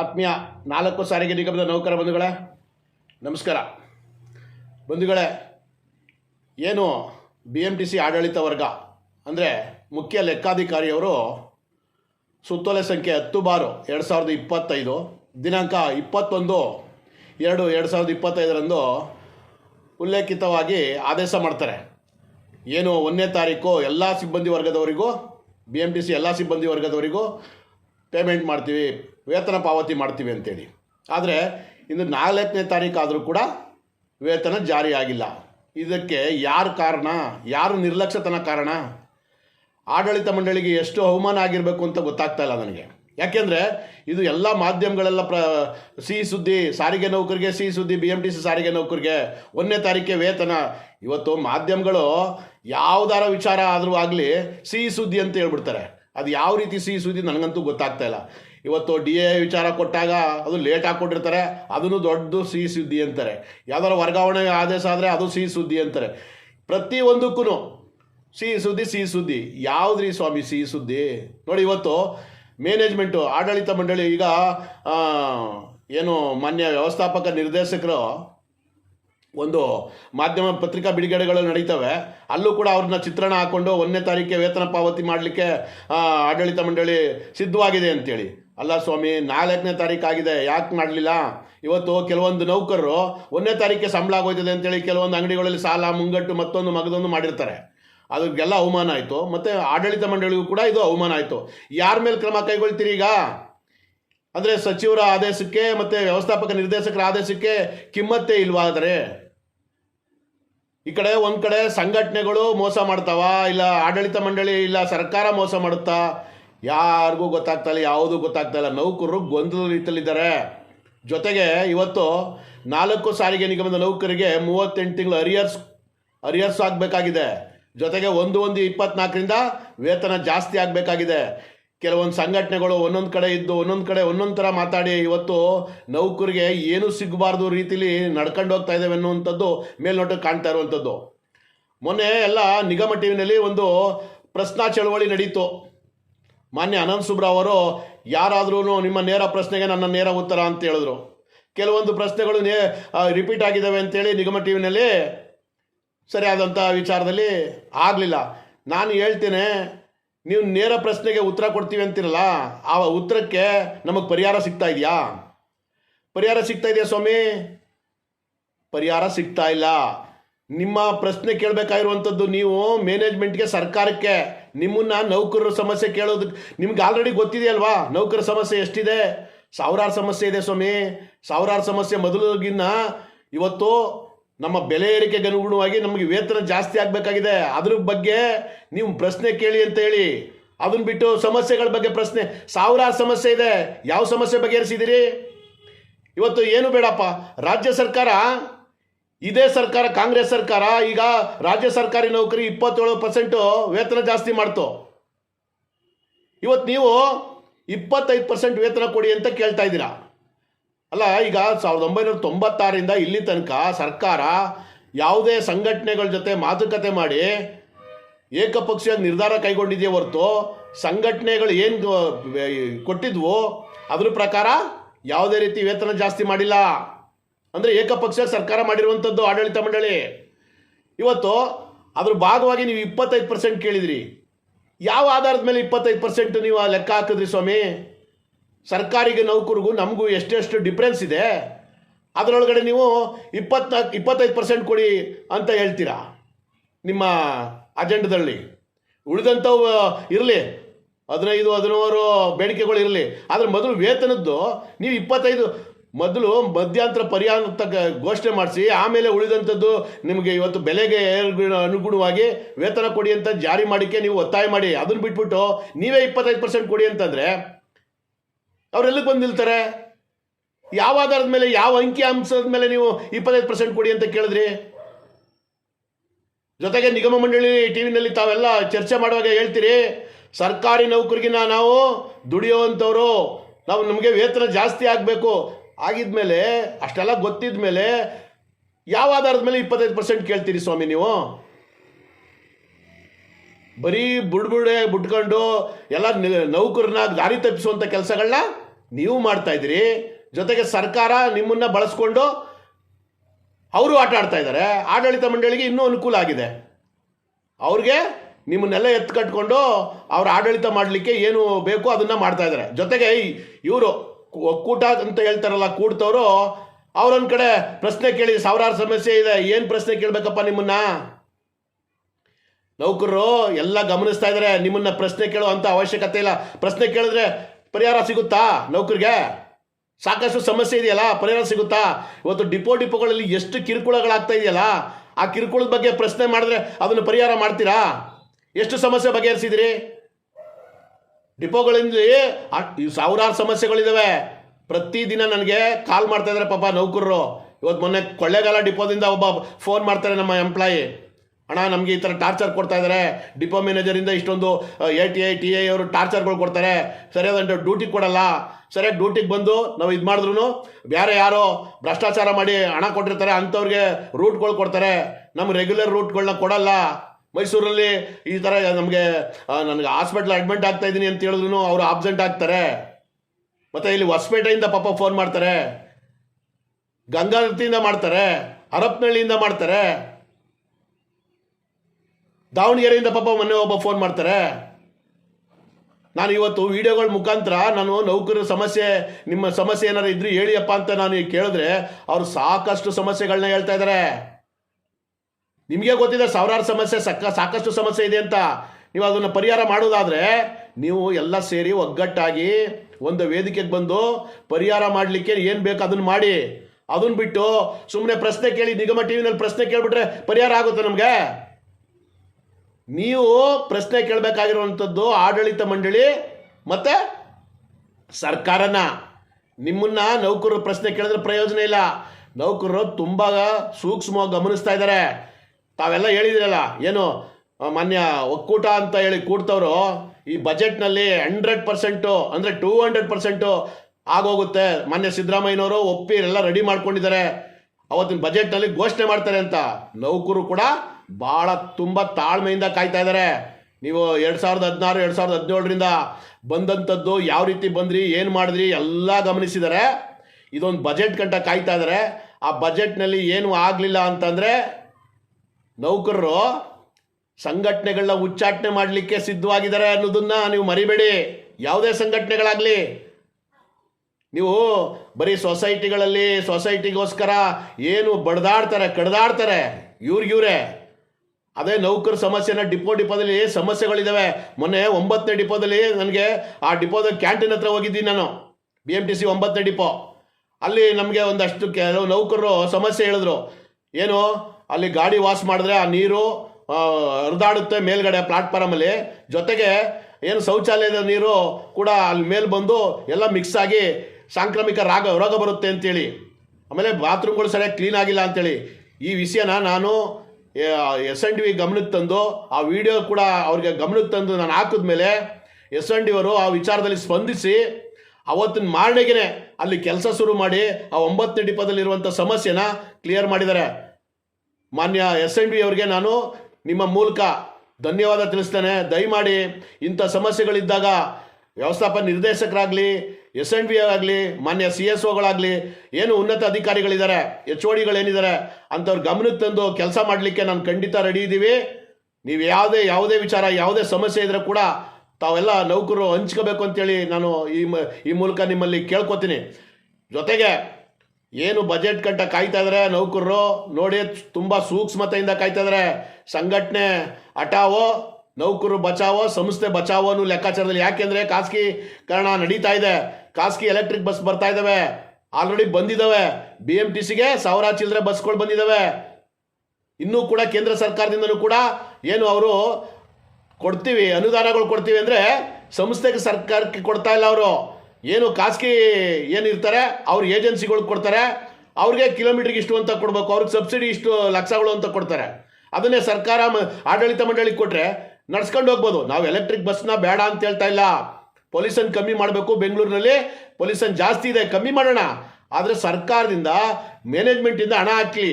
ಆತ್ಮೀಯ ನಾಲ್ಕು ಸಾರಿಗೆ ನಿಗಮದ ನೌಕರ ಬಂಧುಗಳೇ, ನಮಸ್ಕಾರ. ಬಂಧುಗಳೇ, ಏನು ಬಿ ಎಂ ಟಿ ಸಿ ಆಡಳಿತ ವರ್ಗ, ಅಂದರೆ ಮುಖ್ಯ ಲೆಕ್ಕಾಧಿಕಾರಿಯವರು ಸುತ್ತೋಲೆ ಸಂಖ್ಯೆ ಹತ್ತು ಬಾರು ಎರಡು ಸಾವಿರದ ಇಪ್ಪತ್ತೈದು, ದಿನಾಂಕ ಇಪ್ಪತ್ತೊಂದು ಎರಡು ಎರಡು ಸಾವಿರದ ಇಪ್ಪತ್ತೈದರಂದು ಉಲ್ಲೇಖಿತವಾಗಿ ಆದೇಶ ಮಾಡ್ತಾರೆ. ಏನು ಒಂದನೇ ತಾರೀಕು ಎಲ್ಲ ಸಿಬ್ಬಂದಿ ವರ್ಗದವರಿಗೂ ಬಿ ಎಂ ಟಿ ಸಿ ಎಲ್ಲ ಸಿಬ್ಬಂದಿ ವರ್ಗದವರಿಗೂ ಪೇಮೆಂಟ್ ಮಾಡ್ತೀವಿ. ವೇತನ ಪಾವತಿ ಮಾಡ್ತೀವಿ ಅಂತೇಳಿ. ಆದರೆ ಇಂದು ನಾಲ್ಕನೇ ತಾರೀಕಾದರೂ ಕೂಡ ವೇತನ ಜಾರಿಯಾಗಿಲ್ಲ ಇದಕ್ಕೆ ಯಾರು ಕಾರಣ? ಯಾರು ನಿರ್ಲಕ್ಷ್ಯತನ ಕಾರಣ? ಆಡಳಿತ ಮಂಡಳಿಗೆ ಎಷ್ಟು ಅವಮಾನ ಆಗಿರಬೇಕು ಅಂತ ಗೊತ್ತಾಗ್ತಾ ಇಲ್ಲ ನನಗೆ. ಯಾಕೆಂದರೆ ಇದು ಎಲ್ಲ ಮಾಧ್ಯಮಗಳೆಲ್ಲ ಪ್ರ, ಸಿಹಿ ಸುದ್ದಿ, ಸಾರಿಗೆ ನೌಕರಿಗೆ ಸಿಹಿ ಸುದ್ದಿ ಬಿ ಎಂ ಟಿ ಸಿ ಸಾರಿಗೆ ನೌಕರಿಗೆ ಒಂದನೇ ತಾರೀಕೆ ವೇತನ. ಇವತ್ತು ಮಾಧ್ಯಮಗಳು ಯಾವುದಾರ ವಿಚಾರ ಆದರೂ ಆಗಲಿ ಸಿಹಿ ಸುದ್ದಿ ಅಂತ ಹೇಳ್ಬಿಡ್ತಾರೆ. ಅದು ಯಾವ ರೀತಿ ಸಿಹಿ ಸುದ್ದಿ ನನಗಂತೂ ಗೊತ್ತಾಗ್ತಾ ಇಲ್ಲ. ಇವತ್ತು ಡಿ ಎ ವಿಚಾರ ಕೊಟ್ಟಾಗ ಅದು ಲೇಟ್ ಹಾಕ್ಕೊಟ್ಟಿರ್ತಾರೆ. ಅದನ್ನು ದೊಡ್ಡದು ಸಿಹಿ ಸುದ್ದಿ ಅಂತಾರೆ. ಯಾವ್ದಾರು ವರ್ಗಾವಣೆ ಆದೇಶ ಆದರೆ ಅದು ಸಿಹಿ ಸುದ್ದಿ ಅಂತಾರೆ. ಪ್ರತಿಯೊಂದಕ್ಕೂ ಸಿಹಿ ಸುದ್ದಿ ಸಿಹಿ ಸುದ್ದಿ. ಯಾವುದ್ರಿ ಸ್ವಾಮಿ ಸಿಹಿ ಸುದ್ದಿ? ನೋಡಿ ಇವತ್ತು ಮ್ಯಾನೇಜ್ಮೆಂಟು ಆಡಳಿತ ಮಂಡಳಿ ಈಗ ಏನು ಮಾನ್ಯ ವ್ಯವಸ್ಥಾಪಕ ನಿರ್ದೇಶಕರು ಒಂದು ಮಾಧ್ಯಮ ಪತ್ರಿಕಾ ಬಿಡುಗಡೆಗಳು ನಡೀತವೆ. ಅಲ್ಲೂ ಕೂಡ ಅವ್ರನ್ನ ಚಿತ್ರಣ ಹಾಕ್ಕೊಂಡು ಒಂದನೇ ತಾರೀಕಿಗೆ ವೇತನ ಪಾವತಿ ಮಾಡಲಿಕ್ಕೆ ಆಡಳಿತ ಮಂಡಳಿ ಸಿದ್ಧವಾಗಿದೆ ಅಂತೇಳಿ. ಅಲ್ಲ ಸ್ವಾಮಿ, ನಾಲ್ಕನೇ ತಾರೀಕು ಆಗಿದೆ, ಯಾಕೆ ಮಾಡಲಿಲ್ಲ? ಇವತ್ತು ಕೆಲವೊಂದು ನೌಕರರು ಒಂದನೇ ತಾರೀಕಿಗೆ ಸಂಬಳ ಆಗೋಯ್ತದೆ ಅಂತೇಳಿ ಕೆಲವೊಂದು ಅಂಗಡಿಗಳಲ್ಲಿ ಸಾಲ, ಮುಂಗಟ್ಟು ಮತ್ತೊಂದು ಮಗದೊಂದು ಮಾಡಿರ್ತಾರೆ. ಅದಕ್ಕೆಲ್ಲ ಅವಮಾನ ಆಯಿತು. ಮತ್ತು ಆಡಳಿತ ಮಂಡಳಿಗೂ ಕೂಡ ಇದು ಅವಮಾನ ಆಯಿತು. ಯಾರ ಮೇಲೆ ಕ್ರಮ ಕೈಗೊಳ್ತೀರಿ ಈಗ? ಅಂದರೆ ಸಚಿವರ ಆದೇಶಕ್ಕೆ ಮತ್ತು ವ್ಯವಸ್ಥಾಪಕ ನಿರ್ದೇಶಕರ ಆದೇಶಕ್ಕೆ ಕಿಮ್ಮತ್ತೇ ಇಲ್ವಾದರೆ ಈ ಕಡೆ ಒಂದು ಕಡೆ ಸಂಘಟನೆಗಳು ಮೋಸ ಮಾಡ್ತಾವ? ಇಲ್ಲ ಆಡಳಿತ ಮಂಡಳಿ, ಇಲ್ಲ ಸರ್ಕಾರ ಮೋಸ ಮಾಡುತ್ತಾ? ಯಾರಿಗೂ ಗೊತ್ತಾಗ್ತಾ ಇಲ್ಲ, ಯಾವುದೂ ಗೊತ್ತಾಗ್ತಾ ಇಲ್ಲ. ನೌಕರರು ಗೊಂದಲ ರೀತಿಯಲ್ಲಿದ್ದಾರೆ. ಜೊತೆಗೆ ಇವತ್ತು ನಾಲ್ಕು ಸಾರಿಗೆ ನಿಗಮದ ನೌಕರಿಗೆ ಮೂವತ್ತೆಂಟು ತಿಂಗಳು ಅರಿಯರ್ಸ್ ಅರಿಯರ್ಸ್ ಆಗಬೇಕಾಗಿದೆ. ಜೊತೆಗೆ ಒಂದು ಒಂದು ಇಪ್ಪತ್ನಾಲ್ಕರಿಂದ ವೇತನ ಜಾಸ್ತಿ ಆಗಬೇಕಾಗಿದೆ. ಕೆಲವೊಂದು ಸಂಘಟನೆಗಳು ಒಂದೊಂದು ಕಡೆ ಇದ್ದು, ಒಂದೊಂದು ಕಡೆ ಒಂದೊಂದು ಥರ ಮಾತಾಡಿ ಇವತ್ತು ನೌಕರಿಗೆ ಏನೂ ಸಿಗಬಾರ್ದು ರೀತಿಲಿ ನಡ್ಕೊಂಡು ಹೋಗ್ತಾ ಇದ್ದೇವೆ ಅನ್ನುವಂಥದ್ದು ಮೇಲ್ನೋಟಕ್ಕೆ ಕಾಣ್ತಾ ಇರುವಂಥದ್ದು. ಮೊನ್ನೆ ಎಲ್ಲ ನಿಗಮ ಟಿವಿನಲ್ಲಿ ಒಂದು ಪ್ರಶ್ನಾ ಚಳವಳಿ ನಡೀತು. ಮಾನ್ಯ ಅನಂತ್ ಸುಬ್ರಾವ್ ಅವರು ಯಾರಾದ್ರೂ ನಿಮ್ಮ ನೇರ ಪ್ರಶ್ನೆಗೆ ನನ್ನ ನೇರ ಉತ್ತರ ಅಂತ ಹೇಳಿದ್ರು. ಕೆಲವೊಂದು ಪ್ರಶ್ನೆಗಳು ನೇ ರಿಪೀಟ್ ಆಗಿದ್ದಾವೆ ಅಂತೇಳಿ ನಿಗಮ ಟಿ ವಿನಲ್ಲಿ ಸರಿಯಾದಂಥ ವಿಚಾರದಲ್ಲಿ ಆಗಲಿಲ್ಲ. ನಾನು ಹೇಳ್ತೇನೆ, ನೀವು ನೇರ ಪ್ರಶ್ನೆಗೆ ಉತ್ತರ ಕೊಡ್ತೀವಿ ಅಂತಿರಲ್ಲ, ಆ ಉತ್ತರಕ್ಕೆ ನಮಗೆ ಪರಿಹಾರ ಸಿಗ್ತಾ ಇದೆಯಾ? ಪರಿಹಾರ ಸಿಗ್ತಾ ಇದೆಯಾ ಸ್ವಾಮಿ? ಪರಿಹಾರ ಸಿಗ್ತಾ ಇಲ್ಲ. ನಿಮ್ಮ ಪ್ರಶ್ನೆ ಕೇಳಬೇಕಾಗಿರುವಂಥದ್ದು ನೀವು ಮ್ಯಾನೇಜ್ಮೆಂಟ್ಗೆ ಸರ್ಕಾರಕ್ಕೆ ನಿಮ್ಮನ್ನ ನೌಕರರ ಸಮಸ್ಯೆ ಕೇಳೋದಕ್ಕೆ ನಿಮ್ಗೆ ಆಲ್ರೆಡಿ ಗೊತ್ತಿದೆಯಲ್ವಾ ನೌಕರ ಸಮಸ್ಯೆ ಎಷ್ಟಿದೆ? ಸಾವಿರಾರು ಸಮಸ್ಯೆ ಇದೆ ಸ್ವಾಮಿ. ಸಾವಿರಾರು ಸಮಸ್ಯೆ ಮೊದಲಿಗಿನ್ನ ಇವತ್ತು ನಮ್ಮ ಬೆಲೆ ಏರಿಕೆಗೆ ಅನುಗುಣವಾಗಿ ನಮಗೆ ವೇತನ ಜಾಸ್ತಿ ಆಗಬೇಕಾಗಿದೆ. ಅದ್ರ ಬಗ್ಗೆ ನೀವು ಪ್ರಶ್ನೆ ಕೇಳಿ ಅಂತ ಹೇಳಿ. ಅದನ್ನ ಬಿಟ್ಟು ಸಮಸ್ಯೆಗಳ ಬಗ್ಗೆ ಪ್ರಶ್ನೆ. ಸಾವಿರಾರು ಸಮಸ್ಯೆ ಇದೆ. ಯಾವ ಸಮಸ್ಯೆ ಬಗೆಹರಿಸಿದಿರಿ? ಇವತ್ತು ಏನು ಬೇಡಪ್ಪ? ರಾಜ್ಯ ಸರ್ಕಾರ ಇದೇ ಸರ್ಕಾರ, ಕಾಂಗ್ರೆಸ್ ಸರ್ಕಾರ, ಈಗ ರಾಜ್ಯ ಸರ್ಕಾರಿ ನೌಕರಿ ಇಪ್ಪತ್ತೇಳು ಪರ್ಸೆಂಟು ವೇತನ ಜಾಸ್ತಿ ಮಾಡ್ತು. ಇವತ್ತು ನೀವು ಇಪ್ಪತ್ತೈದು ಪರ್ಸೆಂಟ್ ವೇತನ ಕೊಡಿ ಅಂತ ಕೇಳ್ತಾ ಇದ್ದೀರಾ. ಅಲ್ಲ, ಈಗ ಸಾವಿರದ ಒಂಬೈನೂರ ತೊಂಬತ್ತಾರರಿಂದ ಇಲ್ಲಿ ತನಕ ಸರ್ಕಾರ ಯಾವುದೇ ಸಂಘಟನೆಗಳ ಜೊತೆ ಮಾತುಕತೆ ಮಾಡಿ ಏಕಪಕ್ಷೀಯ ನಿರ್ಧಾರ ಕೈಗೊಂಡಿದೆಯೇ ಹೊರತು ಸಂಘಟನೆಗಳು ಏನು ಕೊಟ್ಟಿದ್ವು, ಅದ್ರ ಪ್ರಕಾರ ಯಾವುದೇ ರೀತಿ ವೇತನ ಜಾಸ್ತಿ ಮಾಡಿಲ್ಲ. ಅಂದರೆ ಏಕಪಕ್ಷ ಸರ್ಕಾರ ಮಾಡಿರುವಂಥದ್ದು ಆಡಳಿತ ಮಂಡಳಿ. ಇವತ್ತು ಅದ್ರ ಭಾಗವಾಗಿ ನೀವು ಇಪ್ಪತ್ತೈದು ಪರ್ಸೆಂಟ್ ಕೇಳಿದ್ರಿ. ಯಾವ ಆಧಾರದ ಮೇಲೆ ಇಪ್ಪತ್ತೈದು ಪರ್ಸೆಂಟ್ ನೀವು ಆ ಲೆಕ್ಕ ಹಾಕಿದ್ರಿ ಸ್ವಾಮಿ? ಸರ್ಕಾರಿಗೆ, ನೌಕರಿಗೂ ನಮಗೂ ಎಷ್ಟೆಷ್ಟು ಡಿಫ್ರೆನ್ಸ್ ಇದೆ? ಅದರೊಳಗಡೆ ನೀವು ಇಪ್ಪತ್ನಾಲ್ಕು ಇಪ್ಪತ್ತೈದು ಪರ್ಸೆಂಟ್ ಕೊಡಿ ಅಂತ ಹೇಳ್ತೀರಾ? ನಿಮ್ಮ ಅಜೆಂಡದಲ್ಲಿ. ಉಳಿದಂಥವು ಇರಲಿ. ಹದಿನೈದು, ಹದಿನಾರು ಬೇಡಿಕೆಗಳು ಇರಲಿ. ಆದರೆ ಮೊದಲು ವೇತನದ್ದು ನೀವು ಇಪ್ಪತ್ತೈದು ಮೊದಲು ಮಧ್ಯಂತರ ಪರಿಹಾರ ಅಂತ ಘೋಷಣೆ ಮಾಡಿಸಿ, ಆಮೇಲೆ ಉಳಿದಂಥದ್ದು ನಿಮಗೆ ಇವತ್ತು ಬೆಲೆಗೆ ಅನುಗುಣವಾಗಿ ವೇತನ ಕೊಡಿ ಅಂತ ಜಾರಿ ಮಾಡಿಕೆ ನೀವು ಒತ್ತಾಯ ಮಾಡಿ. ಅದನ್ನು ಬಿಟ್ಬಿಟ್ಟು ನೀವೇ ಇಪ್ಪತ್ತೈದು ಪರ್ಸೆಂಟ್ ಕೊಡಿ ಅಂತಂದರೆ ಅವರೆಲ್ಲಿಗೆ ಬಂದು ನಿಲ್ತಾರೆ? ಯಾವ ಆಧಾರದ ಮೇಲೆ, ಯಾವ ಅಂಕಿ ಅಂಶದ ಮೇಲೆ ನೀವು ಇಪ್ಪತ್ತೈದು ಪರ್ಸೆಂಟ್ ಕೊಡಿ ಅಂತ ಕೇಳಿದ್ರಿ? ಜೊತೆಗೆ ನಿಗಮ ಮಂಡಳಿ ಟಿ ವಿನಲ್ಲಿ ತಾವೆಲ್ಲ ಚರ್ಚೆ ಮಾಡುವಾಗ ಹೇಳ್ತೀರಿ, ಸರ್ಕಾರಿ ನೌಕರಿಗಿನ ನಾವು ದುಡಿಯುವಂಥವ್ರು, ನಾವು ನಮಗೆ ವೇತನ ಜಾಸ್ತಿ ಆಗಬೇಕು ಆಗಿದ್ಮೇಲೆ, ಅಷ್ಟೆಲ್ಲ ಗೊತ್ತಿದ ಮೇಲೆ ಯಾವ ಆಧಾರದ ಮೇಲೆ ಇಪ್ಪತ್ತೈದು ಪರ್ಸೆಂಟ್ ಕೇಳ್ತೀರಿ ಸ್ವಾಮಿ ನೀವು? ಬರೀ ಬುಡ್ಬುಡೆ ಬಿಟ್ಕೊಂಡು ಎಲ್ಲ ನೌಕರನ್ನ ದಾರಿ ತಪ್ಪಿಸುವಂಥ ಕೆಲಸಗಳನ್ನ ನೀವು ಮಾಡ್ತಾ ಇದ್ದೀರಿ. ಜೊತೆಗೆ ಸರ್ಕಾರ ನಿಮ್ಮನ್ನ ಬಳಸ್ಕೊಂಡು ಅವರು ಆಟ ಆಡ್ತಾ ಇದ್ದಾರೆ. ಆಡಳಿತ ಮಂಡಳಿಗೆ ಇನ್ನೂ ಅನುಕೂಲ ಆಗಿದೆ. ಅವ್ರಿಗೆ ನಿಮ್ಮನ್ನೆಲ್ಲ ಎತ್ತು ಕಟ್ಕೊಂಡು ಅವ್ರ ಆಡಳಿತ ಮಾಡಲಿಕ್ಕೆ ಏನು ಬೇಕೋ ಅದನ್ನು ಮಾಡ್ತಾ ಇದ್ದಾರೆ. ಜೊತೆಗೆ ಇವರು ಒಕ್ಕೂಟ ಅಂತ ಹೇಳ್ತಾರಲ್ಲ, ಕೂಡ್ತವರು, ಅವ್ರೊಂದು ಕಡೆ ಪ್ರಶ್ನೆ ಕೇಳಿ, ಸಾವಿರಾರು ಸಮಸ್ಯೆ ಇದೆ, ಏನು ಪ್ರಶ್ನೆ ಕೇಳಬೇಕಪ್ಪ ನಿಮ್ಮನ್ನ? ನೌಕರರು ಎಲ್ಲ ಗಮನಿಸ್ತಾ ಇದ್ದಾರೆ ನಿಮ್ಮನ್ನ ಪ್ರಶ್ನೆ ಕೇಳುವಂಥ ಅವಶ್ಯಕತೆ ಇಲ್ಲ. ಪ್ರಶ್ನೆ ಕೇಳಿದ್ರೆ ಪರಿಹಾರ ಸಿಗುತ್ತಾ ನೌಕರಿಗೆ? ಸಾಕಷ್ಟು ಸಮಸ್ಯೆ ಇದೆಯಲ್ಲ, ಪರಿಹಾರ ಸಿಗುತ್ತಾ? ಇವತ್ತು ಡಿಪೋ ಡಿಪೋಗಳಲ್ಲಿ ಎಷ್ಟು ಕಿರುಕುಳಗಳಾಗ್ತಾ ಇದೆಯಲ್ಲ, ಆ ಕಿರುಕುಳದ ಬಗ್ಗೆ ಪ್ರಶ್ನೆ ಮಾಡಿದ್ರೆ ಅದನ್ನು ಪರಿಹಾರ ಮಾಡ್ತೀರಾ? ಎಷ್ಟು ಸಮಸ್ಯೆ ಬಗೆಹರಿಸಿದಿರಿ? ಡಿಪೋಗಳಿಂದ ಸಾವಿರಾರು ಸಮಸ್ಯೆಗಳಿದಾವೆ. ಪ್ರತಿದಿನ ನನಗೆ ಕಾಲ್ ಮಾಡ್ತಾ ಇದ್ದಾರೆ ಪಾಪ ನೌಕರರು. ಇವತ್ತು ಮೊನ್ನೆ ಕೊಳ್ಳೇಗಾಲ ಡಿಪೋದಿಂದ ಒಬ್ಬ ಫೋನ್ ಮಾಡ್ತಾರೆ ನಮ್ಮ ಎಂಪ್ಲಾಯಿ ಅಣ್ಣ, ನಮಗೆ ಈ ಥರ ಟಾರ್ಚರ್ ಕೊಡ್ತಾ ಇದ್ದಾರೆ ಡಿಪೋ ಮ್ಯಾನೇಜರಿಂದ ಇಷ್ಟೊಂದು A T I T I ಅವರು ಟಾರ್ಚರ್ಗಳು ಕೊಡ್ತಾರೆ. ಸರಿಯಾದ ಡ್ಯೂಟಿ ಕೊಡಲ್ಲ. ಸರಿಯಾಗಿ ಡ್ಯೂಟಿಗೆ ಬಂದು ನಾವು ಇದು ಮಾಡಿದ್ರು ಬೇರೆ ಯಾರೋ ಭ್ರಷ್ಟಾಚಾರ ಮಾಡಿ ಹಣ ಕೊಟ್ಟಿರ್ತಾರೆ, ಅಂಥವ್ರಿಗೆ ರೂಟ್ಗಳು ಕೊಡ್ತಾರೆ. ನಮ್ಮ ರೆಗ್ಯುಲರ್ ರೂಟ್ಗಳನ್ನ ಕೊಡಲ್ಲ. ಮೈಸೂರಲ್ಲಿ ಈ ಥರ ನಮಗೆ ನನಗೆ ಹಾಸ್ಪಿಟ್ಲ್ ಅಡ್ಮಿಟ್ ಆಗ್ತಾ ಇದ್ದೀನಿ ಅಂತ ಹೇಳಿದ್ರು ಅವರು ಆಬ್ಸೆಂಟ್ ಆಗ್ತಾರೆ. ಮತ್ತು ಇಲ್ಲಿ ಹೊಸಪೇಟೆಯಿಂದ ಪಾಪ ಫೋನ್ ಮಾಡ್ತಾರೆ. ಗಂಗಾವತಿಯಿಂದ ಮಾಡ್ತಾರೆ. ಹರಪನಹಳ್ಳಿಯಿಂದ ಮಾಡ್ತಾರೆ. ದಾವಣಗೆರೆಯಿಂದ ಪಾಪ ಮೊನ್ನೆ ಒಬ್ಬ ಫೋನ್ ಮಾಡ್ತಾರೆ. ನಾನು ಇವತ್ತು ವಿಡಿಯೋಗಳ ಮುಖಾಂತರ ನಾನು ನೌಕರರ ಸಮಸ್ಯೆ, ನಿಮ್ಮ ಸಮಸ್ಯೆ ಏನಾರು ಇದ್ರೆ ಹೇಳಿಯಪ್ಪ ಅಂತ ನಾನು ಕೇಳಿದ್ರೆ ಅವರು ಸಾಕಷ್ಟು ಸಮಸ್ಯೆಗಳನ್ನ ಹೇಳ್ತಾ ಇದ್ದಾರೆ ನಿಮಗೆ ಗೊತ್ತಿದೆ ಸಾವಿರಾರು ಸಮಸ್ಯೆ, ಸಕ್ಕ, ಸಾಕಷ್ಟು ಸಮಸ್ಯೆ ಇದೆ ಅಂತ. ನೀವು ಅದನ್ನು ಪರಿಹಾರ ಮಾಡೋದಾದರೆ ನೀವು ಎಲ್ಲ ಸೇರಿ ಒಗ್ಗಟ್ಟಾಗಿ ಒಂದು ವೇದಿಕೆಗೆ ಬಂದು ಪರಿಹಾರ ಮಾಡಲಿಕ್ಕೆ ಏನು ಬೇಕು ಅದನ್ನು ಮಾಡಿ. ಅದನ್ನು ಬಿಟ್ಟು ಸುಮ್ಮನೆ ಪ್ರಶ್ನೆ ಕೇಳಿ, ನಿಗಮ ಟಿ ವಿನಲ್ಲಿ ಪ್ರಶ್ನೆ ಕೇಳಿಬಿಟ್ರೆ ಪರಿಹಾರ ಆಗುತ್ತೆ ನಮಗೆ. ನೀವು ಪ್ರಶ್ನೆ ಕೇಳಬೇಕಾಗಿರುವಂಥದ್ದು ಆಡಳಿತ ಮಂಡಳಿ ಮತ್ತು ಸರ್ಕಾರನ. ನಿಮ್ಮನ್ನ ನೌಕರರು ಪ್ರಶ್ನೆ ಕೇಳಿದ್ರೆ ಪ್ರಯೋಜನ ಇಲ್ಲ. ನೌಕರರು ತುಂಬ ಸೂಕ್ಷ್ಮವಾಗಿ ಗಮನಿಸ್ತಾ ಇದ್ದಾರೆ. ತಾವೆಲ್ಲ ಹೇಳಿದ್ರಲ್ಲ, ಏನು ಮಾನ್ಯ ಒಕ್ಕೂಟ ಅಂತ ಹೇಳಿ ಕೂಡ್ತವರು, ಈ ಬಜೆಟ್ನಲ್ಲಿ ಹಂಡ್ರೆಡ್ ಪರ್ಸೆಂಟು, ಅಂದರೆ ಟೂ ಹಂಡ್ರೆಡ್ ಪರ್ಸೆಂಟು ಆಗೋಗುತ್ತೆ. ಮಾನ್ಯ ಸಿದ್ದರಾಮಯ್ಯನವರು ಒಪ್ಪಿ ಎಲ್ಲ ರೆಡಿ ಮಾಡ್ಕೊಂಡಿದ್ದಾರೆ. ಅವತ್ತಿನ ಬಜೆಟ್ನಲ್ಲಿ ಘೋಷಣೆ ಮಾಡ್ತಾರೆ ಅಂತ. ನೌಕರು ಕೂಡ ಭಾಳ ತುಂಬ ತಾಳ್ಮೆಯಿಂದ ಕಾಯ್ತಾ ಇದ್ದಾರೆ. ನೀವು ಎರಡು ಸಾವಿರದ ಹದಿನಾರು, ಎರಡು ಸಾವಿರದ ಹದಿನೇಳರಿಂದ ಬಂದಂಥದ್ದು ಯಾವ ರೀತಿ ಬಂದ್ರಿ, ಏನು ಮಾಡಿದ್ರಿ, ಎಲ್ಲ ಗಮನಿಸಿದ್ದಾರೆ. ಇದೊಂದು ಬಜೆಟ್ ಕಂಟ ಕಾಯ್ತಾ ಇದ್ದಾರೆ. ಆ ಬಜೆಟ್ನಲ್ಲಿ ಏನು ಆಗಲಿಲ್ಲ ಅಂತಂದರೆ ನೌಕರರು ಸಂಘಟನೆಗಳನ್ನ ಉಚ್ಚಾಟನೆ ಮಾಡಲಿಕ್ಕೆ ಸಿದ್ಧವಾಗಿದ್ದಾರೆ ಅನ್ನೋದನ್ನ ನೀವು ಮರಿಬೇಡಿ. ಯಾವುದೇ ಸಂಘಟನೆಗಳಾಗಲಿ. ನೀವು ಬರೀ ಸೊಸೈಟಿಗಳಲ್ಲಿ, ಸೊಸೈಟಿಗೋಸ್ಕರ ಏನು ಬಡ್ದಾಡ್ತಾರೆ, ಕಡ್ದಾಡ್ತಾರೆ ಇವ್ರಿಗಿವ್ರೆ ಅದೇ ನೌಕರ ಸಮಸ್ಯೆನ ಡಿಪೋ ಡಿಪೋದಲ್ಲಿ ಸಮಸ್ಯೆಗಳಿದ್ದಾವೆ ಮೊನ್ನೆ ಒಂಬತ್ತನೇ ಡಿಪೋದಲ್ಲಿ ನನಗೆ ಆ ಡಿಪೋದ ಕ್ಯಾಂಟೀನ್ ಹತ್ರ ಹೋಗಿದ್ದೀನಿ ನಾನು. ಬಿ ಎಂ ಟಿ ಸಿ ಒಂಬತ್ತನೇ ಡಿಪೋ. ಅಲ್ಲಿ ನಮಗೆ ಒಂದಷ್ಟು ಕೆಲವು ನೌಕರರು ಸಮಸ್ಯೆ ಹೇಳಿದ್ರು. ಏನು? ಅಲ್ಲಿ ಗಾಡಿ ವಾಶ್ ಮಾಡಿದ್ರೆ ಆ ನೀರು ಹರಿದಾಡುತ್ತೆ ಮೇಲ್ಗಡೆ ಪ್ಲಾಟ್ಫಾರಮಲ್ಲಿ. ಜೊತೆಗೆ ಏನು ಶೌಚಾಲಯದ ನೀರು ಕೂಡ ಅಲ್ಲಿ ಮೇಲೆ ಬಂದು ಎಲ್ಲ ಮಿಕ್ಸ್ ಆಗಿ ಸಾಂಕ್ರಾಮಿಕ ರಾಗ, ರೋಗ ಬರುತ್ತೆ ಅಂತೇಳಿ. ಆಮೇಲೆ ಬಾತ್ರೂಮ್ಗಳು ಸರಿಯಾಗಿ ಕ್ಲೀನ್ ಆಗಿಲ್ಲ ಅಂತೇಳಿ. ಈ ವಿಷಯನ ನಾನು ಎಸ್ ಎನ್ ಡಿ ಗಮನಕ್ಕೆ ತಂದು, ಆ ವಿಡಿಯೋ ಕೂಡ ಅವ್ರಿಗೆ ಗಮನಕ್ಕೆ ತಂದು ನಾನು ಹಾಕಿದ್ಮೇಲೆ ಎಸ್ ಎನ್ ಡಿ ಅವರು ಆ ವಿಚಾರದಲ್ಲಿ ಸ್ಪಂದಿಸಿ, ಅವತ್ತಿನ ಮಾರನೆಗೆ ಅಲ್ಲಿ ಕೆಲಸ ಶುರು ಮಾಡಿ, ಆ ಒಂಬತ್ತನೇ ಡಿಪೋದಲ್ಲಿರುವಂಥ ಸಮಸ್ಯೆನ ಕ್ಲಿಯರ್ ಮಾಡಿದ್ದಾರೆ. ಮಾನ್ಯ ಎಸ್ ಎನ್ ಬಿ ಅವರಿಗೆ ನಾನು ನಿಮ್ಮ ಮೂಲಕ ಧನ್ಯವಾದ ತಿಳಿಸ್ತೇನೆ. ದಯಮಾಡಿ ಇಂಥ ಸಮಸ್ಯೆಗಳಿದ್ದಾಗ ವ್ಯವಸ್ಥಾಪನ ನಿರ್ದೇಶಕರಾಗಲಿ, ಎಸ್ ಎನ್ ಬಿ ಆಗಲಿ, ಮಾನ್ಯ ಸಿ ಎಸ್ ಒಗಳಾಗಲಿ, ಏನು ಉನ್ನತ ಅಧಿಕಾರಿಗಳಿದ್ದಾರೆ, ಎಚ್ ಒ ಡಿಗಳೇನಿದ್ದಾರೆ ಅಂಥವ್ರ ಗಮನಕ್ಕೆ ತಂದು ಕೆಲಸ ಮಾಡಲಿಕ್ಕೆ ನಾನು ಖಂಡಿತ ರೆಡಿ ಇದ್ದೀವಿ. ನೀವು ಯಾವುದೇ ಯಾವುದೇ ವಿಚಾರ, ಯಾವುದೇ ಸಮಸ್ಯೆ ಇದ್ದರೆ ಕೂಡ ತಾವೆಲ್ಲ ನೌಕರರು ಹಂಚ್ಕೋಬೇಕು ಅಂತೇಳಿ ನಾನು ಈ ಈ ಮೂಲಕ ನಿಮ್ಮಲ್ಲಿ ಕೇಳ್ಕೊತೀನಿ. ಜೊತೆಗೆ ಏನು ಬಜೆಟ್ ಕಟ್ಟ ಕಾಯ್ತಾ ಇದ್ದಾರೆ ನೌಕರರು? ನೋಡಿ, ತುಂಬ ಸೂಕ್ಷ್ಮತೆಯಿಂದ ಕಾಯ್ತಾ ಇದ್ದಾರೆ ಸಂಘಟನೆ ಅಟಾವೋ ನೌಕರರು ಬಚಾವೋ, ಸಂಸ್ಥೆ ಬಚಾವೋ ಅನ್ನೋ ಲೆಕ್ಕಾಚಾರದಲ್ಲಿ ಯಾಕೆಂದರೆ ಕಾರಣ ನಡೀತಾ ಇದೆ. ಖಾಸಗಿ ಎಲೆಕ್ಟ್ರಿಕ್ ಬಸ್ ಬರ್ತಾ ಇದ್ದಾವೆ ಆಲ್ರೆಡಿ ಬಂದಿದ್ದಾವೆ ಬಿ ಎಂ ಟಿ ಸಿಗೆ ಸಾವಿರ ಚಿಲ್ಲರೆ ಬಸ್ಗಳು ಬಂದಿದ್ದಾವೆ ಇನ್ನೂ ಕೂಡ ಕೇಂದ್ರ ಸರ್ಕಾರದಿಂದಲೂ ಕೂಡ ಏನು ಅವರು ಕೊಡ್ತೀವಿ, ಅನುದಾನಗಳು ಕೊಡ್ತೀವಿ ಅಂದರೆ ಸಂಸ್ಥೆಗೆ ಸರ್ಕಾರಕ್ಕೆ ಕೊಡ್ತಾ ಇಲ್ಲ ಅವರು. ಏನು ಖಾಸಗಿ ಏನಿರ್ತಾರೆ, ಅವ್ರ ಏಜೆನ್ಸಿಗಳು ಕೊಡ್ತಾರೆ, ಅವ್ರಿಗೆ ಕಿಲೋಮೀಟ್ರಿಗೆ ಇಷ್ಟು ಅಂತ ಕೊಡಬೇಕು, ಅವ್ರಿಗೆ ಸಬ್ಸಿಡಿ ಇಷ್ಟು ಲಕ್ಷಗಳು ಅಂತ ಕೊಡ್ತಾರೆ. ಅದನ್ನೇ ಸರ್ಕಾರ ಆಡಳಿತ ಮಂಡಳಿಗೆ ಕೊಟ್ಟರೆ ನಡ್ಸ್ಕೊಂಡು ಹೋಗ್ಬೋದು. ನಾವು ಎಲೆಕ್ಟ್ರಿಕ್ ಬಸ್ನ ಬೇಡ ಅಂತ ಹೇಳ್ತಾ ಇಲ್ಲ. ಪೊಲ್ಯೂಷನ್ ಕಮ್ಮಿ ಮಾಡಬೇಕು ಬೆಂಗಳೂರಿನಲ್ಲಿ ಪೊಲ್ಯೂಷನ್ ಜಾಸ್ತಿ ಇದೆ, ಕಮ್ಮಿ ಮಾಡೋಣ. ಆದರೆ ಸರ್ಕಾರದಿಂದ ಮ್ಯಾನೇಜ್ಮೆಂಟಿಂದ ಹಣ ಹಾಕಲಿ.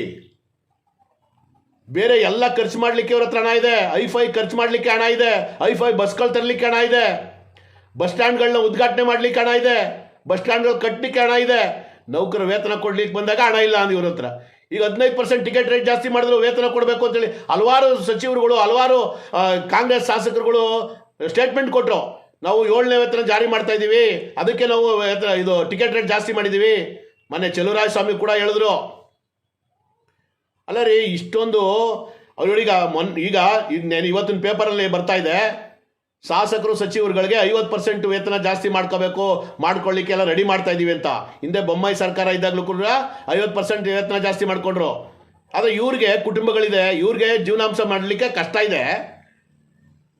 ಬೇರೆ ಎಲ್ಲ ಖರ್ಚು ಮಾಡಲಿಕ್ಕೆ ಅವ್ರ ಹತ್ರ ಹಣ ಇದೆ. ಐಫೈ ಖರ್ಚು ಮಾಡಲಿಕ್ಕೆ ಹಣ ಇದೆ. ಐಫೈ ಬಸ್ಗಳು ತರಲಿಕ್ಕೆ ಹಣ ಇದೆ. ಬಸ್ ಸ್ಟ್ಯಾಂಡ್ಗಳನ್ನ ಉದ್ಘಾಟನೆ ಮಾಡ್ಲಿಕ್ಕೆ ಹಣ ಇದೆ. ಬಸ್ ಸ್ಟ್ಯಾಂಡ್ಗಳು ಕಟ್ಟಲಿಕ್ಕೆ ಹಣ ಇದೆ. ನೌಕರ ವೇತನ ಕೊಡ್ಲಿಕ್ಕೆ ಬಂದಾಗ ಹಣ ಇಲ್ಲ ಅಂದ ಇವ್ರ ಹತ್ರ. ಈಗ ಹದಿನೈದು ಪರ್ಸೆಂಟ್ ಟಿಕೆಟ್ ರೇಟ್ ಜಾಸ್ತಿ ಮಾಡಿದ್ರು ವೇತನ ಕೊಡಬೇಕು ಅಂತೇಳಿ ಹಲವಾರು ಸಚಿವರುಗಳು, ಹಲವಾರು ಕಾಂಗ್ರೆಸ್ ಶಾಸಕರುಗಳು ಸ್ಟೇಟ್ಮೆಂಟ್ ಕೊಟ್ಟರು ನಾವು ಏಳನೇ ವೇತನ ಜಾರಿ ಮಾಡ್ತಾ ಇದ್ದೀವಿ. ಅದಕ್ಕೆ ನಾವು ವೇತನ, ಇದು ಟಿಕೆಟ್ ರೇಟ್ ಜಾಸ್ತಿ ಮಾಡಿದ್ದೀವಿ. ಮೊನ್ನೆ ಚೆಲುವರಾಯ ಸ್ವಾಮಿ ಕೂಡ ಹೇಳಿದ್ರು. ಅಲ್ಲ ರೀ, ಇಷ್ಟೊಂದು ಅವ್ರೀಗ ಮೊನ್, ಈಗ ಇದು ನೆನ್- ಇವತ್ತಿನ ಪೇಪರಲ್ಲಿ ಬರ್ತಾ ಇದೆ. ಶಾಸಕರು, ಸಚಿವರುಗಳಿಗೆ ಐವತ್ತು ಪರ್ಸೆಂಟ್ ವೇತನ ಜಾಸ್ತಿ ಮಾಡ್ಕೋಬೇಕು, ಮಾಡ್ಕೊಳ್ಳಿಕ್ಕೆ ಎಲ್ಲ ರೆಡಿ ಮಾಡ್ತಾ ಇದೀವಿ ಅಂತ. ಹಿಂದೆ ಬೊಮ್ಮಾಯಿ ಸರ್ಕಾರ ಇದ್ದಾಗಲೂ ಕೂಡ ಐವತ್ತು ಪರ್ಸೆಂಟ್ ವೇತನ ಜಾಸ್ತಿ ಮಾಡ್ಕೊಂಡ್ರು. ಆದರೆ ಇವ್ರಿಗೆ ಕುಟುಂಬಗಳಿದೆ, ಇವ್ರಿಗೆ ಜೀವನಾಂಶ ಮಾಡಲಿಕ್ಕೆ ಕಷ್ಟ ಇದೆ.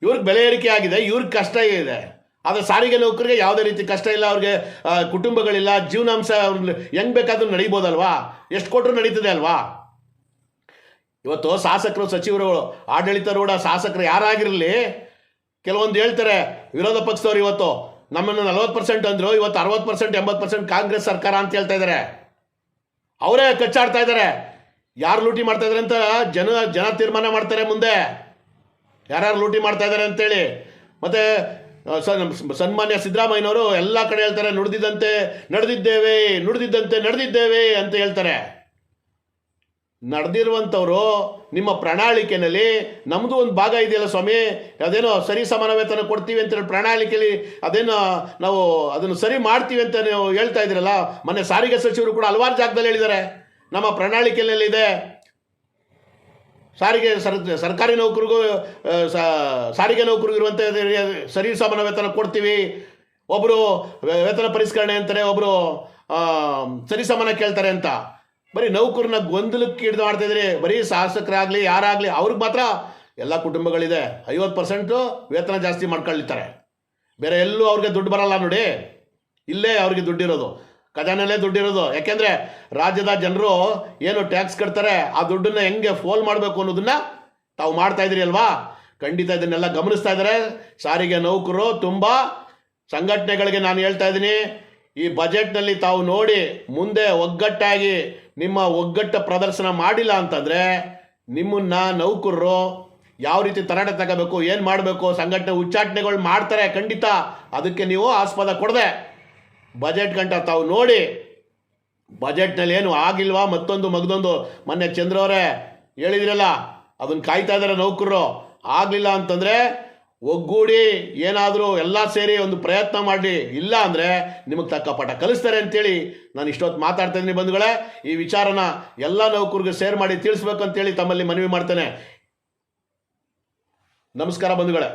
ಇವ್ರಿಗೆ ಬೆಲೆ ಏರಿಕೆ ಆಗಿದೆ, ಇವ್ರಿಗೆ ಕಷ್ಟ ಇದೆ. ಆದರೆ ಸಾರಿಗೆ ನೌಕರಿಗೆ ಯಾವುದೇ ರೀತಿ ಕಷ್ಟ ಇಲ್ಲ, ಅವ್ರಿಗೆ ಕುಟುಂಬಗಳಿಲ್ಲ, ಜೀವನಾಂಶ ಹೆಂಗ್ ಬೇಕಾದ್ರೂ ನಡೀಬೋದಲ್ವಾ? ಎಷ್ಟು ಕೊಟ್ಟರು ನಡೀತದೆ ಅಲ್ವಾ? ಇವತ್ತು ಶಾಸಕರು ಸಚಿವರುಗಳು ಆಡಳಿತಾರೂಢ ಶಾಸಕರು ಯಾರಾಗಿರಲಿ ಕೆಲವೊಂದು ಹೇಳ್ತಾರೆ, ವಿರೋಧ ಪಕ್ಷದವ್ರು ಇವತ್ತು, ನಮ್ಮನ್ನು ನಲವತ್ತು ಪರ್ಸೆಂಟ್ ಅಂದ್ರು, ಇವತ್ತು ಅರವತ್ತು ಪರ್ಸೆಂಟ್ ಎಂಬತ್ತು ಪರ್ಸೆಂಟ್ ಕಾಂಗ್ರೆಸ್ ಸರ್ಕಾರ ಅಂತ ಹೇಳ್ತಾ ಇದ್ದಾರೆ ಅವರೇ ಕಚ್ಚಾಡ್ತಾ ಇದ್ದಾರೆ ಯಾರು ಲೂಟಿ ಮಾಡ್ತಾ ಇದ್ದಾರೆ ಅಂತ ಜನ ಜನ ತೀರ್ಮಾನ ಮಾಡ್ತಾರೆ ಮುಂದೆ. ಯಾರ್ಯಾರು ಲೂಟಿ ಮಾಡ್ತಾ ಇದ್ದಾರೆ ಅಂತೇಳಿ. ಮತ್ತೆ ಸನ್ಮಾನ್ಯ ಸಿದ್ದರಾಮಯ್ಯನವರು ಎಲ್ಲ ಕಡೆ ಹೇಳ್ತಾರೆ, ನುಡಿದಿದ್ದಂತೆ ನಡೆದಿದ್ದೇವೆ ನುಡಿದಿದ್ದಂತೆ ನಡೆದಿದ್ದೇವೆ ಅಂತ ಹೇಳ್ತಾರೆ. ನಡೆದಿರುವಂಥವ್ರು ನಿಮ್ಮ ಪ್ರಣಾಳಿಕೆಯಲ್ಲಿ ನಮ್ಮದು ಒಂದು ಭಾಗ ಇದೆಯಲ್ಲ ಸ್ವಾಮಿ, ಅದೇನೋ ಸರಿ ಸಮಾನ ವೇತನ ಕೊಡ್ತೀವಿ ಅಂತೇಳಿ ಪ್ರಣಾಳಿಕೆಯಲ್ಲಿ ಅದೇನೋ ನಾವು ಅದನ್ನು ಸರಿ ಮಾಡ್ತೀವಿ ಅಂತ ನೀವು ಹೇಳ್ತಾ ಇದ್ದೀರಲ್ಲ, ಮೊನ್ನೆ ಸಾರಿಗೆ ಸಚಿವರು ಕೂಡ ಹಲವಾರು ಜಾಗದಲ್ಲಿ ಹೇಳಿದ್ದಾರೆ, ನಮ್ಮ ಪ್ರಣಾಳಿಕೆಯಲ್ಲಿ ಇದೆ. ಸಾರಿಗೆ ಸರ್, ಸರ್ಕಾರಿ ನೌಕರಿಗೂ ಸಾರಿಗೆ ನೌಕರಿಗೂ ಇರುವಂತೆ ಸರಿ ಸಮಾನ ವೇತನ ಕೊಡ್ತೀವಿ ಒಬ್ಬರು ವೇತನ ಪರಿಷ್ಕರಣೆ ಅಂತಾರೆ ಒಬ್ಬರು ಸರಿ ಸಮಾನ ಕೇಳ್ತಾರೆ ಅಂತ. ಬರೀ ನೌಕರನ್ನ ಗೊಂದಲಕ್ಕೆ ಹಿಡಿದು ಮಾಡ್ತಾ ಇದ್ರಿ ಬರೀ ಶಾಸಕರಾಗಲಿ, ಯಾರಾಗಲಿ, ಅವ್ರಿಗೆ ಮಾತ್ರ ಎಲ್ಲ ಕುಟುಂಬಗಳಿದೆ. ಐವತ್ತು ಪರ್ಸೆಂಟು ವೇತನ ಜಾಸ್ತಿ ಮಾಡ್ಕೊಳ್ಳಿತಾರೆ ಬೇರೆ ಎಲ್ಲೂ ಅವ್ರಿಗೆ ದುಡ್ಡು ಬರಲ್ಲ ನೋಡಿ. ಇಲ್ಲೇ ಅವ್ರಿಗೆ ದುಡ್ಡಿರೋದು. ಖಜಾನೆಲ್ಲೇ ದುಡ್ಡಿರೋದು. ಯಾಕೆಂದ್ರೆ ರಾಜ್ಯದ ಜನರು ಏನು ಟ್ಯಾಕ್ಸ್ ಕಟ್ತಾರೆ, ಆ ದುಡ್ಡನ್ನ ಹೆಂಗೆ ಫೋಲ್ ಮಾಡಬೇಕು ಅನ್ನೋದನ್ನ ತಾವು ಮಾಡ್ತಾ ಇದ್ರಿ ಅಲ್ವಾ? ಖಂಡಿತ ಇದನ್ನೆಲ್ಲ ಗಮನಿಸ್ತಾ ಇದ್ದಾರೆ. ಸಾರಿಗೆ ನೌಕರರು ತುಂಬ ಸಂಘಟನೆಗಳಿಗೆ ನಾನು ಹೇಳ್ತಾ ಇದ್ದೀನಿ, ಈ ಬಜೆಟ್ನಲ್ಲಿ ತಾವು ನೋಡಿ ಮುಂದೆ ಒಗ್ಗಟ್ಟಾಗಿ ನಿಮ್ಮ ಒಗ್ಗಟ್ಟ ಪ್ರದರ್ಶನ ಮಾಡಿಲ್ಲ ಅಂತಂದರೆ ನಿಮ್ಮನ್ನ ನೌಕರರು ಯಾವ ರೀತಿ ತರಾಟೆ ತಗೋಬೇಕು, ಏನು ಮಾಡಬೇಕು, ಸಂಘಟನೆ ಉಚ್ಚಾಟನೆಗಳು ಮಾಡ್ತಾರೆ ಖಂಡಿತ. ಅದಕ್ಕೆ ನೀವು ಆಸ್ಪದ ಕೊಡದೆ. ಬಜೆಟ್ ಗಂಟ ತಾವು ನೋಡಿ. ಬಜೆಟ್ನಲ್ಲಿ ಏನು ಆಗಿಲ್ವಾ? ಮತ್ತೊಂದು ಮಗದೊಂದು. ಮೊನ್ನೆ ಚಂದ್ರವರೇ ಹೇಳಿದ್ರಲ್ಲ, ಅದನ್ನ ಕಾಯ್ತಾ ಇದ್ದಾರೆ ನೌಕರರು. ಆಗಲಿಲ್ಲ ಅಂತಂದರೆ ಒಗ್ಗೂಡಿ ಏನಾದರೂ ಎಲ್ಲ ಸೇರಿ ಒಂದು ಪ್ರಯತ್ನ ಮಾಡಿ, ಇಲ್ಲ ಅಂದರೆ ನಿಮಗೆ ತಕ್ಕ ಪಾಠ ಕಲಿಸ್ತಾರೆ ಅಂತೇಳಿ ನಾನು ಇಷ್ಟೊತ್ತು ಮಾತಾಡ್ತಾ ಇದ್ದೀನಿ ಬಂಧುಗಳೇ. ಈ ವಿಚಾರನ ಎಲ್ಲ ನೌಕರಿಗೆ ಶೇರ್ ಮಾಡಿ ತಿಳಿಸ್ಬೇಕಂತೇಳಿ ತಮ್ಮಲ್ಲಿ ಮನವಿ ಮಾಡ್ತೇನೆ. ನಮಸ್ಕಾರ ಬಂಧುಗಳೇ.